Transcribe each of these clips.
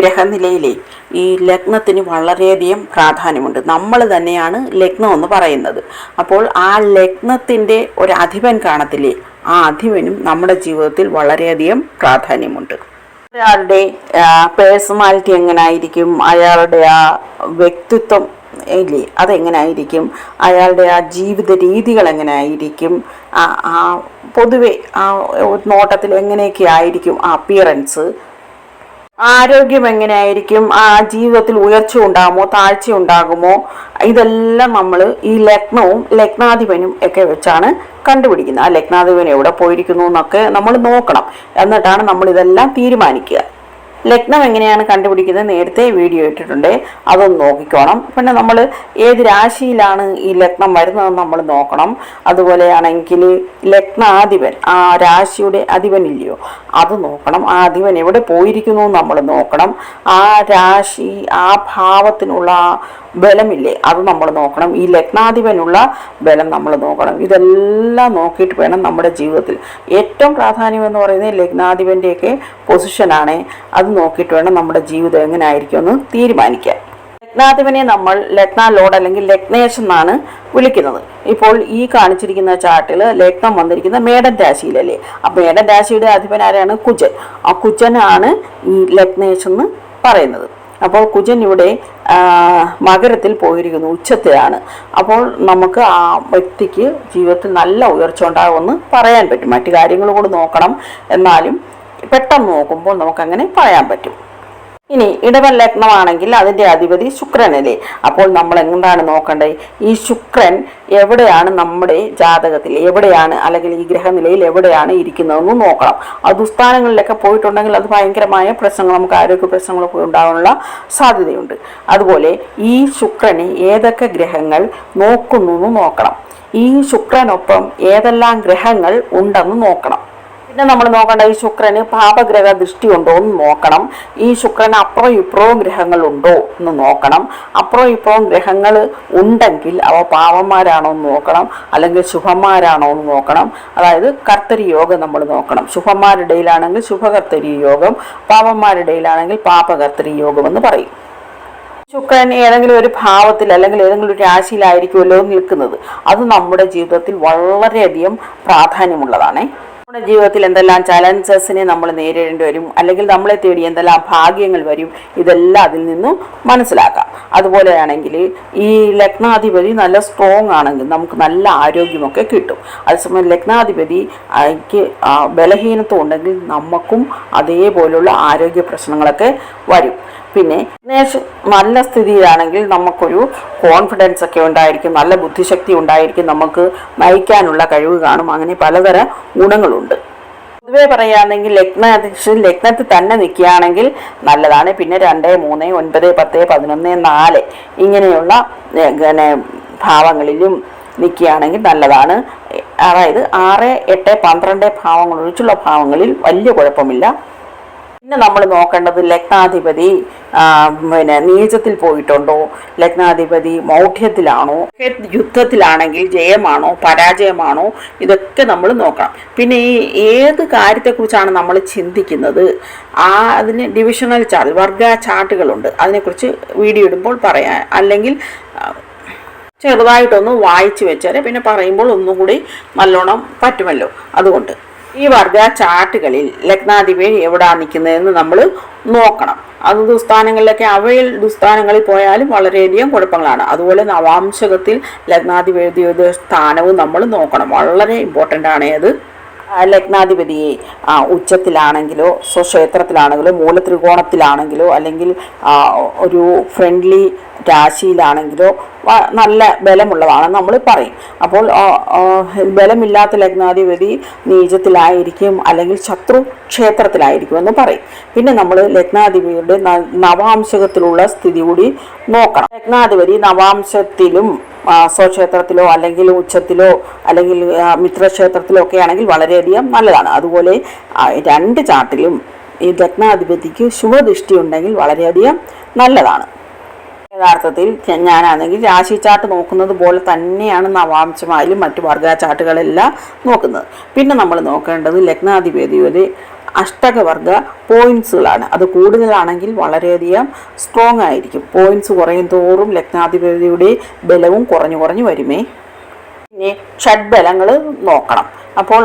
ഗ്രഹനിലയിലെ ഈ ലഗ്നത്തിന് വളരെയധികം പ്രാധാന്യമുണ്ട്. നമ്മൾ തന്നെയാണ് ലഗ്നം എന്ന് പറയുന്നത്. അപ്പോൾ ആ ലഗ്നത്തിന്റെ ഒരു അധിപൻ കാണത്തില്ലേ ആ അധിപനും നമ്മുടെ ജീവിതത്തിൽ വളരെയധികം പ്രാധാന്യമുണ്ട്. ഒരാളുടെ പേഴ്സണാലിറ്റി എങ്ങനായിരിക്കും? അയാളുടെ ആ വ്യക്തിത്വം ഇല്ലേ? അതെങ്ങനായിരിക്കും? അയാളുടെ ആ ജീവിത രീതികൾ എങ്ങനെയായിരിക്കും ആ പൊതുവെ ആ നോട്ടത്തിൽ എങ്ങനെയൊക്കെ ആയിരിക്കും ആ അപ്പിയറൻസ് ആരോഗ്യം എങ്ങനെയായിരിക്കും? ആ ജീവിതത്തിൽ ഉയർച്ച ഉണ്ടാകുമോ? താഴ്ച ഉണ്ടാകുമോ? ഇതെല്ലാം നമ്മൾ ഈ ലഗ്നവും ലഗ്നാധിപനും ഒക്കെ വെച്ചാണ് കണ്ടുപിടിക്കുന്നത്. ആ ലഗ്നാധിപൻ എവിടെ പോയിരിക്കുന്നു എന്നൊക്കെ നമ്മൾ നോക്കണം. എന്നിട്ടാണ് നമ്മൾ ഇതെല്ലാം തീരുമാനിക്കുക. ലഗ്നം എങ്ങനെയാണ് കണ്ടുപിടിക്കുന്നത് നേരത്തെ വീഡിയോ ഇട്ടിട്ടുണ്ട്. അതൊന്ന് നോക്കിക്കോണം. പിന്നെ നമ്മൾ ഏത് രാശിയിലാണ് ഈ ലഗ്നം വരുന്നതെന്ന് നമ്മൾ നോക്കണം. അതുപോലെയാണെങ്കിൽ ലഗ്നാധിപൻ ആ രാശിയുടെ അധിപനില്ലയോ അത് നോക്കണം. ആ അധിപൻ എവിടെ പോയിരിക്കുന്നു നമ്മൾ നോക്കണം. ആ രാശി ആ ഭാവത്തിനുള്ള ബലമില്ലേ? അത് നമ്മൾ നോക്കണം. ഈ ലഗ്നാധിപനുള്ള ബലം നമ്മൾ നോക്കണം. ഇതെല്ലാം നോക്കിയിട്ട് വേണം നമ്മുടെ ജീവിതത്തിൽ. ഏറ്റവും പ്രാധാന്യം എന്ന് പറയുന്നത് ലഗ്നാധിപന്റെയൊക്കെ പൊസിഷനാണ് അത് നോക്കിയിട്ട് വേണം നമ്മുടെ ജീവിതം എങ്ങനെ ആയിരിക്കും എന്ന് തീരുമാനിക്കാൻ. ലഗ്നാധിപനെ നമ്മൾ ലഗ്ന ലോഡ് അല്ലെങ്കിൽ ലഗ്നേഷ് എന്നാണ് വിളിക്കുന്നത്. ഇപ്പോൾ ഈ കാണിച്ചിരിക്കുന്ന ചാർട്ടിൽ ലഗ്നം വന്നിരിക്കുന്ന മേടൻ രാശിയിലല്ലേ? ആ മേടൻ രാശിയുടെ അധിപൻ ആരാണ്? കുജൻ. ആ കുജനാണ് ഈ ലഗ്നേഷ് എന്ന് പറയുന്നത്. അപ്പോൾ കുജൻ ഇവിടെ മകരത്തിൽ പോയിരിക്കുന്നു ഉച്ചത്തിലാണ്. അപ്പോൾ നമുക്ക് ആ വ്യക്തിക്ക് ജീവിതത്തിൽ നല്ല ഉയർച്ച ഉണ്ടാകുമെന്ന് പറയാൻ പറ്റും. മറ്റു കാര്യങ്ങൾ കൂടി നോക്കണം. എന്നാലും പെട്ടെന്ന് നോക്കുമ്പോൾ നമുക്കങ്ങനെ പറയാൻ പറ്റും. ഇനി ഇടവൻ ലഗ്നമാണെങ്കിൽ അതിന്റെ അധിപതി ശുക്രനല്ലേ? അപ്പോൾ നമ്മൾ എന്താണ് നോക്കേണ്ടത് ഈ ശുക്രൻ എവിടെയാണ് നമ്മുടെ ജാതകത്തിൽ എവിടെയാണ് അല്ലെങ്കിൽ ഈ ഗ്രഹനിലയിൽ എവിടെയാണ് ഇരിക്കുന്നതെന്ന് നോക്കണം. ആ ദുസ്ഥാനങ്ങളിലൊക്കെ പോയിട്ടുണ്ടെങ്കിൽ അത് ഭയങ്കരമായ പ്രശ്നങ്ങൾ നമുക്ക് ആരോഗ്യ പ്രശ്നങ്ങളൊക്കെ ഉണ്ടാകാനുള്ള സാധ്യതയുണ്ട്. അതുപോലെ ഈ ശുക്രനെ ഏതൊക്കെ ഗ്രഹങ്ങൾ നോക്കുന്നു നോക്കണം. ഈ ശുക്രനൊപ്പം ഏതെല്ലാം ഗ്രഹങ്ങൾ ഉണ്ടെന്ന് നോക്കണം. പിന്നെ നമ്മൾ നോക്കേണ്ട ഈ ശുക്രന് പാപഗ്രഹ ദൃഷ്ടി ഉണ്ടോ എന്ന് നോക്കണം. ഈ ശുക്രന് അപ്പുറം ഇപ്പുറവും ഗ്രഹങ്ങളുണ്ടോ എന്ന് നോക്കണം. അപ്പുറം ഇപ്പുറവും ഗ്രഹങ്ങൾ ഉണ്ടെങ്കിൽ അവ പാവന്മാരാണോ എന്ന് നോക്കണം. അല്ലെങ്കിൽ ശുഭന്മാരാണോ എന്ന് നോക്കണം. അതായത് കർത്തരി യോഗം നമ്മൾ നോക്കണം. ശുഭന്മാരുടെ ഇടയിലാണെങ്കിൽ ശുഭകർത്തരി യോഗം പാവന്മാരുടെ ഇടയിലാണെങ്കിൽ പാപകർത്തരി യോഗം എന്ന് പറയും. ശുക്രൻ ഏതെങ്കിലും ഒരു ഭാവത്തിൽ അല്ലെങ്കിൽ ഏതെങ്കിലും ഒരു രാശിയിലായിരിക്കുമല്ലോ നിൽക്കുന്നത്. അത് നമ്മുടെ ജീവിതത്തിൽ വളരെയധികം പ്രാധാന്യമുള്ളതാണേ. നമ്മുടെ ജീവിതത്തിൽ എന്തെല്ലാം ചലഞ്ചസിനെ നമ്മൾ നേരിടേണ്ടി വരും അല്ലെങ്കിൽ നമ്മളെ തേടി എന്തെല്ലാം ഭാഗ്യങ്ങൾ വരും ഇതെല്ലാം അതിൽ നിന്നും മനസ്സിലാക്കാം. അതുപോലെയാണെങ്കിൽ ഈ ലഗ്നാധിപതി നല്ല സ്ട്രോങ് ആണെങ്കിൽ നമുക്ക് നല്ല ആരോഗ്യമൊക്കെ കിട്ടും. അതേസമയം ലഗ്നാധിപതി ക്ക് ആ, ബലഹീനത്വം ഉണ്ടെങ്കിൽ നമുക്കും അതേപോലുള്ള ആരോഗ്യ പ്രശ്നങ്ങളൊക്കെ വരും. പിന്നെ നല്ല സ്ഥിതിയിലാണെങ്കിൽ നമുക്കൊരു കോൺഫിഡൻസ് ഒക്കെ ഉണ്ടായിരിക്കും നല്ല ബുദ്ധിശക്തി ഉണ്ടായിരിക്കും നമുക്ക് നയിക്കാനുള്ള കഴിവ് കാണും. അങ്ങനെ പലതരം ഗുണങ്ങളുണ്ട്. പൊതുവെ പറയുകയാണെങ്കിൽ ലഗ്നാധ്യക്ഷൻ ലഗ്നത്തിൽ തന്നെ നിൽക്കുകയാണെങ്കിൽ നല്ലതാണ്. പിന്നെ രണ്ട് മൂന്ന് ഒൻപത് പത്ത് പതിനൊന്ന് നാല് ഇങ്ങനെയുള്ള പിന്നെ ഭാവങ്ങളിലും നിൽക്കുകയാണെങ്കിൽ നല്ലതാണ്. അതായത് ആറ് എട്ട് പന്ത്രണ്ട് ഭാവങ്ങൾ ഒഴിച്ചുള്ള ഭാവങ്ങളിൽ വലിയ കുഴപ്പമില്ല. പിന്നെ നമ്മൾ നോക്കേണ്ടത് ലഗ്നാധിപതി പിന്നെ നീചത്തിൽ പോയിട്ടുണ്ടോ? ലഗ്നാധിപതി മൗഢ്യത്തിലാണോ? യുദ്ധത്തിലാണെങ്കിൽ ജയമാണോ? പരാജയമാണോ? ഇതൊക്കെ നമ്മൾ നോക്കണം. പിന്നെ ഈ ഏത് കാര്യത്തെക്കുറിച്ചാണ് നമ്മൾ ചിന്തിക്കുന്നത്? ആ അതിന് ഡിവിഷണൽ ചാർട്ട് വർഗ ചാർട്ടുകളുണ്ട്. അതിനെക്കുറിച്ച് വീഡിയോ ഇടുമ്പോൾ പറയാം. അല്ലെങ്കിൽ ചെറുതായിട്ടൊന്ന് വായിച്ചു വെച്ചാൽ പിന്നെ പറയുമ്പോൾ ഒന്നും കൂടി നല്ലോണം പറ്റുമല്ലോ. അതുകൊണ്ട് ഈ വർഗ ചാർട്ടുകളിൽ ലഗ്നാധിപൻ എവിടാ നിൽക്കുന്നതെന്ന് നമ്മൾ നോക്കണം. അത് ദുസ്ഥാനങ്ങളിലൊക്കെ അവയിൽ ദുസ്ഥാനങ്ങളിൽ പോയാലും വളരെയധികം കുഴപ്പങ്ങളാണ്. അതുപോലെ നവാംശകത്തിൽ ലഗ്നാധിപതിയുടെ സ്ഥാനവും നമ്മൾ നോക്കണം. വളരെ ഇമ്പോർട്ടന്റ് ആണ് അത്. ലഗ്നാധിപതിയെ ഉച്ചത്തിലാണെങ്കിലോ സ്വക്ഷേത്രത്തിലാണെങ്കിലോ മൂലത്രികോണത്തിലാണെങ്കിലോ അല്ലെങ്കിൽ ഒരു ഫ്രണ്ട്ലി രാശിയിലാണെങ്കിലോ നല്ല ബലമുള്ളതാണ് നമ്മൾ പറയും. അപ്പോൾ ബലമില്ലാത്ത ലഗ്നാധിപതി നീചത്തിലായിരിക്കും അല്ലെങ്കിൽ ശത്രു ക്ഷേത്രത്തിലായിരിക്കും എന്ന് പറയും. പിന്നെ നമ്മൾ ലഗ്നാധിപതിയുടെ നവാംശകത്തിലുള്ള സ്ഥിതി കൂടി നോക്കണം. ലഗ്നാധിപതി നവാംശത്തിലും സ്വക്ഷേത്രത്തിലോ അല്ലെങ്കിൽ ഉച്ചത്തിലോ അല്ലെങ്കിൽ മിത്രക്ഷേത്രത്തിലോ ഒക്കെ ആണെങ്കിൽ വളരെയധികം നല്ലതാണ്. അതുപോലെ രണ്ട് ചാട്ടിലും ഈ ലഗ്നാധിപതിക്ക് ശുഭദൃഷ്ടി ഉണ്ടെങ്കിൽ വളരെയധികം നല്ലതാണ്. യഥാർത്ഥത്തിൽ ഞാനാണെങ്കിൽ രാശി ചാർട്ട് നോക്കുന്നത് പോലെ തന്നെയാണ് നവാംശമായാലും മറ്റു വർഗ ചാർട്ടുകളെല്ലാം നോക്കുന്നത്. പിന്നെ നമ്മൾ നോക്കേണ്ടത് ലഗ്നാധിപതിയുടെ അഷ്ടകവർഗ പോയിന്റ്സുകളാണ് അത് കൂടുതലാണെങ്കിൽ വളരെയധികം സ്ട്രോങ് ആയിരിക്കും. പോയിന്റ്സ് കുറയും തോറും ലഗ്നാധിപതിയുടെ ബലവും കുറഞ്ഞു കുറഞ്ഞു വരുമേ. പിന്നെ ഷഡ്ബലങ്ങൾ നോക്കണം. അപ്പോൾ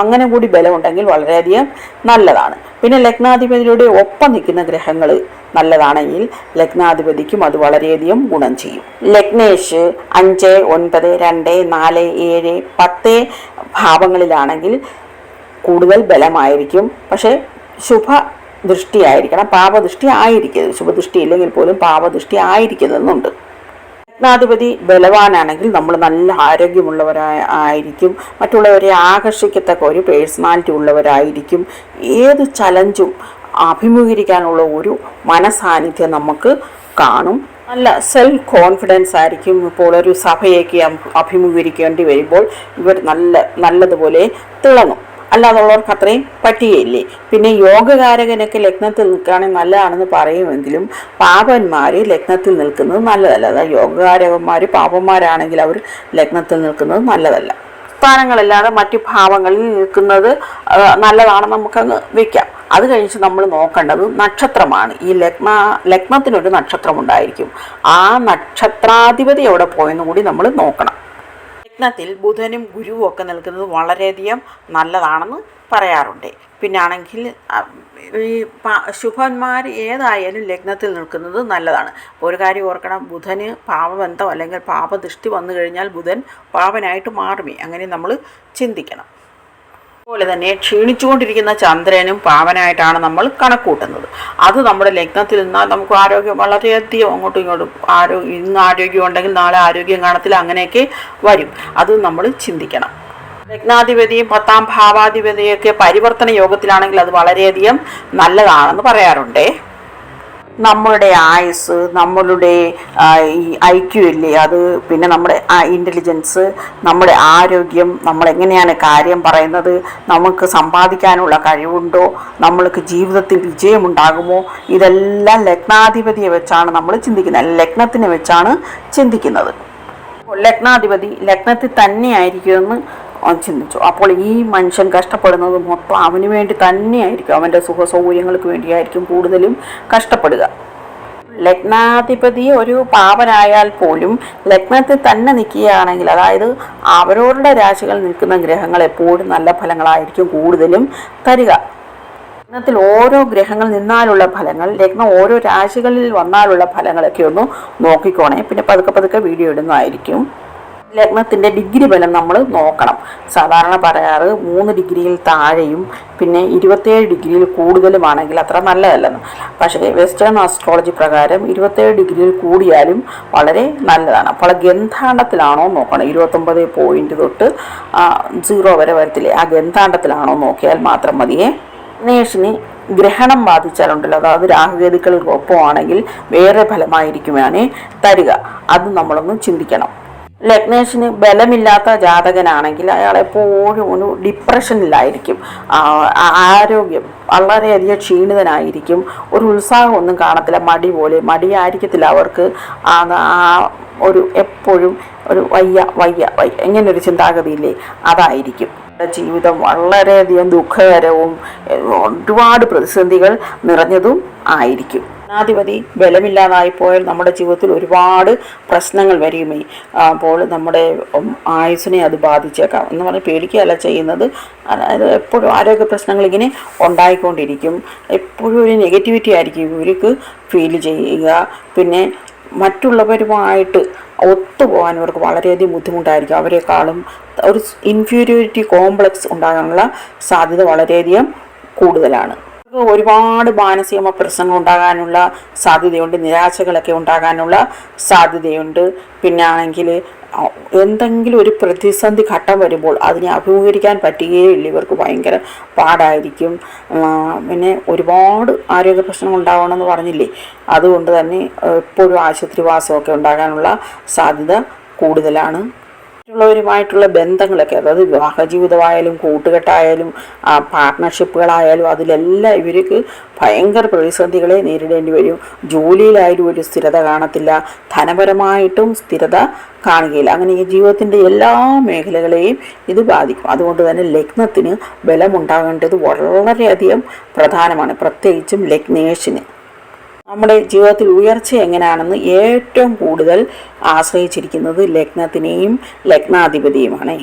അങ്ങനെ കൂടി ബലമുണ്ടെങ്കിൽ വളരെയധികം നല്ലതാണ്. പിന്നെ ലഗ്നാധിപതിയുടെ ഒപ്പം നിൽക്കുന്ന ഗ്രഹങ്ങൾ നല്ലതാണെങ്കിൽ ലഗ്നാധിപതിക്കും അത് വളരെയധികം ഗുണം ചെയ്യും. ലഗ്നേഷ് അഞ്ച് ഒൻപത് രണ്ട് നാല് ഏഴ് പത്ത് ഭാവങ്ങളിലാണെങ്കിൽ കൂടുതൽ ബലമായിരിക്കും. പക്ഷേ ശുഭ ദൃഷ്ടിയായിരിക്കണം പാപദൃഷ്ടി ആയിരിക്കരുത്. ശുഭദൃഷ്ടി ഇല്ലെങ്കിൽ പോലും പാപദൃഷ്ടി ആയിരിക്കരുതെന്നുണ്ട്. ലഗ്നാധിപതി ബലവാനാണെങ്കിൽ നമ്മൾ നല്ല ആരോഗ്യമുള്ളവരായ ആയിരിക്കും. മറ്റുള്ളവരെ ആകർഷിക്കത്തക്ക ഒരു പേഴ്സണാലിറ്റി ഉള്ളവരായിരിക്കും. ഏത് ചലഞ്ചും അഭിമുഖീകരിക്കാനുള്ള ഒരു മനസാന്നിധ്യം നമുക്ക് കാണും. നല്ല സെൽഫ് കോൺഫിഡൻസ് ആയിരിക്കും. ഇപ്പോൾ ഒരു സഭയൊക്കെ അഭി- അഭിമുഖീകരിക്കേണ്ടി വരുമ്പോൾ ഇവർ നല്ല നല്ലതുപോലെ തിളങ്ങും. അല്ലാതുള്ളവർക്ക് അത്രയും പറ്റുകയില്ലേ പിന്നെ യോഗകാരകനൊക്കെ ലഗ്നത്തിൽ നിൽക്കുകയാണെങ്കിൽ നല്ലതാണെന്ന് പറയുമെങ്കിലും പാപന്മാർ ലഗ്നത്തിൽ നിൽക്കുന്നത് നല്ലതല്ല. അതായത് യോഗകാരകന്മാർ പാപന്മാരാണെങ്കിൽ അവർ ലഗ്നത്തിൽ നിൽക്കുന്നത് നല്ലതല്ല. സ്ഥാനങ്ങളല്ലാതെ മറ്റു ഭാവങ്ങളിൽ നിൽക്കുന്നത് നല്ലതാണെന്ന് നമുക്കങ്ങ് വെക്കാം അത് കഴിഞ്ഞ് നമ്മൾ നോക്കേണ്ടത് നക്ഷത്രമാണ്. ഈ ലഗ്ന ലഗ്നത്തിനൊരു നക്ഷത്രം ഉണ്ടായിരിക്കും ആ നക്ഷത്രാധിപതി എവിടെ പോയെന്നും കൂടി നമ്മൾ നോക്കണം. ലഗ്നത്തിൽ ബുധനും ഗുരുവും ഒക്കെ നിൽക്കുന്നത് വളരെയധികം നല്ലതാണെന്ന് പറയാറുണ്ട്. പിന്നാണെങ്കിൽ ഈ ശുഭന്മാർ ഏതായാലും ലഗ്നത്തിൽ നിൽക്കുന്നത് നല്ലതാണ്. ഒരു കാര്യം ഓർക്കണം ബുധന് പാപബന്ധം അല്ലെങ്കിൽ പാപദൃഷ്ടി വന്നു കഴിഞ്ഞാൽ ബുധൻ പാപനായിട്ട് മാറുമേ. അങ്ങനെ നമ്മൾ ചിന്തിക്കണം. അതുപോലെ തന്നെ ക്ഷീണിച്ചുകൊണ്ടിരിക്കുന്ന ചന്ദ്രനും പാവനായിട്ടാണ് നമ്മൾ കണക്കൂട്ടുന്നത്. അത് നമ്മുടെ ലഗ്നത്തിൽ നിന്നാൽ നമുക്ക് ആരോഗ്യം വളരെയധികം അങ്ങോട്ടും ഇങ്ങോട്ടും ആരോഗ്യം ഇന്ന് ആരോഗ്യം ഉണ്ടെങ്കിൽ നാളെ ആരോഗ്യം കാണത്തില്ല അങ്ങനെയൊക്കെ വരും. അത് നമ്മൾ ചിന്തിക്കണം. ലഗ്നാധിപതിയും പത്താം ഭാവാധിപതിയൊക്കെ പരിവർത്തന യോഗത്തിലാണെങ്കിൽ അത് വളരെയധികം നല്ലതാണെന്ന് പറയാറുണ്ടേ. നമ്മളുടെ ആയുസ് നമ്മളുടെ ഐക്യു ഇല്ലേ? അത് പിന്നെ നമ്മുടെ ഇന്റലിജൻസ് നമ്മുടെ ആരോഗ്യം നമ്മളെങ്ങനെയാണ് കാര്യം പറയുന്നത് നമുക്ക് സമ്പാദിക്കാനുള്ള കഴിവുണ്ടോ നമ്മൾക്ക് ജീവിതത്തിൽ വിജയമുണ്ടാകുമോ? ഇതെല്ലാം ലഗ്നാധിപതിയെ വെച്ചാണ് നമ്മൾ ചിന്തിക്കുന്നത്. ലഗ്നത്തിനെ വെച്ചാണ് ചിന്തിക്കുന്നത്. ലഗ്നാധിപതി ലഗ്നത്തിൽ തന്നെയായിരിക്കുമെന്ന് ചിന്തിച്ചു. അപ്പോൾ ഈ മനുഷ്യൻ കഷ്ടപ്പെടുന്നത് മൊത്തം അവന് വേണ്ടി തന്നെയായിരിക്കും. അവന്റെ സുഖ സൗകര്യങ്ങൾക്ക് വേണ്ടിയായിരിക്കും കൂടുതലും കഷ്ടപ്പെടുക. ലഗ്നാധിപതി ഒരു പാപനായാൽ പോലും ലഗ്നത്തിൽ തന്നെ നിൽക്കുകയാണെങ്കിൽ അതായത് അവരവരുടെ രാശികൾ നിൽക്കുന്ന ഗ്രഹങ്ങൾ എപ്പോഴും നല്ല ഫലങ്ങളായിരിക്കും കൂടുതലും തരിക. ലഗ്നത്തിൽ ഓരോ ഗ്രഹങ്ങൾ നിന്നാലുള്ള ഫലങ്ങൾ ലഗ്നം ഓരോ രാശികളിൽ വന്നാലുള്ള ഫലങ്ങളൊക്കെ ഒന്ന് നോക്കിക്കോണേ. പിന്നെ പതുക്കെ പതുക്കെ വീഡിയോ ഇടുന്നതായിരിക്കും. ലഗ്നത്തിന്റെ ഡിഗ്രി ബലം നമ്മൾ നോക്കണം. സാധാരണ പറയാറ് മൂന്ന് ഡിഗ്രിയിൽ താഴെയും പിന്നെ ഇരുപത്തേഴ് ഡിഗ്രിയിൽ കൂടുതലുമാണെങ്കിൽ അത്ര നല്ലതല്ലെന്ന്. പക്ഷേ വെസ്റ്റേൺ ആസ്ട്രോളജി പ്രകാരം ഇരുപത്തേഴ് ഡിഗ്രിയിൽ കൂടിയാലും വളരെ നല്ലതാണ്. അപ്പോൾ ഗന്ധാണ്ടത്തിലാണോ നോക്കണം. ഇരുപത്തൊമ്പത് പോയിന്റ് തൊട്ട് സീറോ വരെ വരത്തില്ലേ. ആ ഗന്ധാണ്ടത്തിലാണോ നോക്കിയാൽ മാത്രം മതിയേ. നേഷിന് ഗ്രഹണം ബാധിച്ചാലുണ്ടല്ലോ. അതായത് രാഹുഗതികൾക്കൊപ്പമാണെങ്കിൽ വേറെ ഫലമായിരിക്കുമാണ് തരിക. അത് നമ്മളൊന്ന് ചിന്തിക്കണം. ലഗ്നേഷിന് ബലമില്ലാത്ത ജാതകനാണെങ്കിൽ അയാൾ എപ്പോഴും ഒരു ഡിപ്രഷനിലായിരിക്കും. ആരോഗ്യം വളരെയധികം ക്ഷീണിതനായിരിക്കും. ഒരു ഉത്സാഹമൊന്നും കാണത്തില്ല. മടി പോലെ മടിയായിരിക്കത്തില്ല അവർക്ക്. ആ ഒരു എപ്പോഴും ഒരു വയ്യ വയ്യ വയ്യ ഇങ്ങനൊരു ചിന്താഗതിയില്ലേ? അതായിരിക്കും. ജീവിതം വളരെയധികം ദുഃഖകരവും ഒരുപാട് പ്രതിസന്ധികൾ നിറഞ്ഞതും ആയിരിക്കും. ജനാധിപതി ബലമില്ലാതായി പോയാൽ നമ്മുടെ ജീവിതത്തിൽ ഒരുപാട് പ്രശ്നങ്ങൾ വരുമേ അപ്പോൾ നമ്മുടെ ആയുസിനെ അത് ബാധിച്ചേക്കാം എന്ന് പറഞ്ഞാൽ പേടിക്കുകയല്ല ചെയ്യുന്നത്. അതായത് എപ്പോഴും ആരോഗ്യ പ്രശ്നങ്ങൾ ഇങ്ങനെ ഉണ്ടായിക്കൊണ്ടിരിക്കും. എപ്പോഴും ഒരു നെഗറ്റിവിറ്റി ആയിരിക്കും ഇവർക്ക് ഫീൽ ചെയ്യുക. പിന്നെ മറ്റുള്ളവരുമായിട്ട് ഒത്തുപോകാൻ ഇവർക്ക് വളരെയധികം ബുദ്ധിമുട്ടായിരിക്കും. അവരെക്കാളും ഒരു ഇൻഫീരിയോറിറ്റി കോംപ്ലക്സ് ഉണ്ടാകാനുള്ള സാധ്യത വളരെയധികം കൂടുതലാണ്. ഒരുപാട് മാനസികമ പ്രശ്നങ്ങൾ ഉണ്ടാകാനുള്ള സാധ്യതയുണ്ട് നിരാശകളൊക്കെ ഉണ്ടാകാനുള്ള സാധ്യതയുണ്ട്. പിന്നെ ആണെങ്കിൽ എന്തെങ്കിലും ഒരു പ്രതിസന്ധി ഘട്ടം വരുമ്പോൾ അതിനെ അഭിമുഖീകരിക്കാൻ പറ്റുകയില്ല. ഇവർക്ക് ഭയങ്കര പാടായിരിക്കും. പിന്നെ ഒരുപാട് ആരോഗ്യ പ്രശ്നങ്ങൾ ഉണ്ടാവണമെന്ന് പറഞ്ഞില്ലേ? അതുകൊണ്ട് തന്നെ എപ്പോഴും ആശുപത്രിവാസമൊക്കെ ഉണ്ടാകാനുള്ള സാധ്യത കൂടുതലാണ്. മറ്റുള്ളവരുമായിട്ടുള്ള ബന്ധങ്ങളൊക്കെ അതായത് വിവാഹ ജീവിതമായാലും കൂട്ടുകെട്ടായാലും പാർട്ട്ണർഷിപ്പുകളായാലും അതിലെല്ലാം ഇവർക്ക് ഭയങ്കര പ്രതിസന്ധികളെ നേരിടേണ്ടി വരും. ജോലിയിലായാലും ഒരു സ്ഥിരത കാണത്തില്ല. ധനപരമായിട്ടും സ്ഥിരത കാണുകയില്ല. അങ്ങനെ ഈ ജീവിതത്തിന്റെ എല്ലാ മേഖലകളെയും ഇത് ബാധിക്കും. അതുകൊണ്ട് തന്നെ ലഗ്നത്തിന് ബലമുണ്ടാകേണ്ടത് വളരെയധികം പ്രധാനമാണ്. പ്രത്യേകിച്ചും ലഗ്നേഷിന്. നമ്മുടെ ജീവിതത്തിൽ ഉയർച്ച എങ്ങനെയാണെന്ന് ഏറ്റവും കൂടുതൽ ആശ്രയിച്ചിരിക്കുന്നത് ലഗ്നത്തിനെയും ലഗ്നാധിപതിയുമാണ്.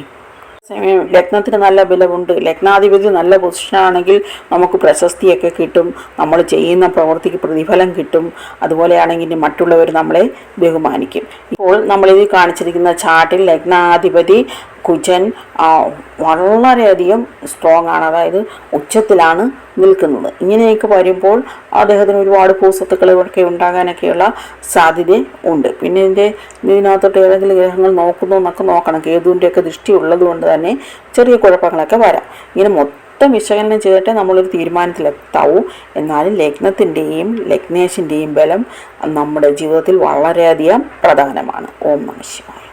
സമയം ലഗ്നത്തിന് നല്ല ബലമുണ്ട് ലഗ്നാധിപതി നല്ല പൊസിഷനാണെങ്കിൽ നമുക്ക് പ്രശസ്തിയൊക്കെ കിട്ടും. നമ്മൾ ചെയ്യുന്ന പ്രവൃത്തിക്ക് പ്രതിഫലം കിട്ടും. അതുപോലെയാണെങ്കിൽ മറ്റുള്ളവർ നമ്മളെ ബഹുമാനിക്കും. ഇപ്പോൾ നമ്മളിത് കാണിച്ചിരിക്കുന്ന ചാർട്ടിൽ ലഗ്നാധിപതി കുജൻ വളരെയധികം സ്ട്രോങ് ആണ്. അതായത് ഉച്ചത്തിലാണ് നിൽക്കുന്നത്. ഇങ്ങനെയൊക്കെ വരുമ്പോൾ അദ്ദേഹത്തിന് ഒരുപാട് ഭൂസ്വത്തുക്കളൊക്കെ ഉണ്ടാകാനൊക്കെയുള്ള സാധ്യത ഉണ്ട്. പിന്നെ ഇതിന്റെ ഇതിനകത്തോട്ട് ഏതെങ്കിലും ഗ്രഹങ്ങൾ നോക്കുന്നു എന്നൊക്കെ നോക്കണം. കേതുവിന്റെയൊക്കെ ദൃഷ്ടി ഉള്ളത് കൊണ്ട് തന്നെ ചെറിയ കുഴപ്പങ്ങളൊക്കെ വരാം. ഇങ്ങനെ മൊത്തം വിശകലനം ചെയ്തിട്ട് നമ്മളൊരു തീരുമാനത്തിലെത്താവൂ. എന്നാലും ലഗ്നത്തിന്റെയും ലഗ്നേഷിന്റെയും ബലം നമ്മുടെ ജീവിതത്തിൽ വളരെയധികം പ്രധാനമാണ്. ഓം നമ ശിവായ.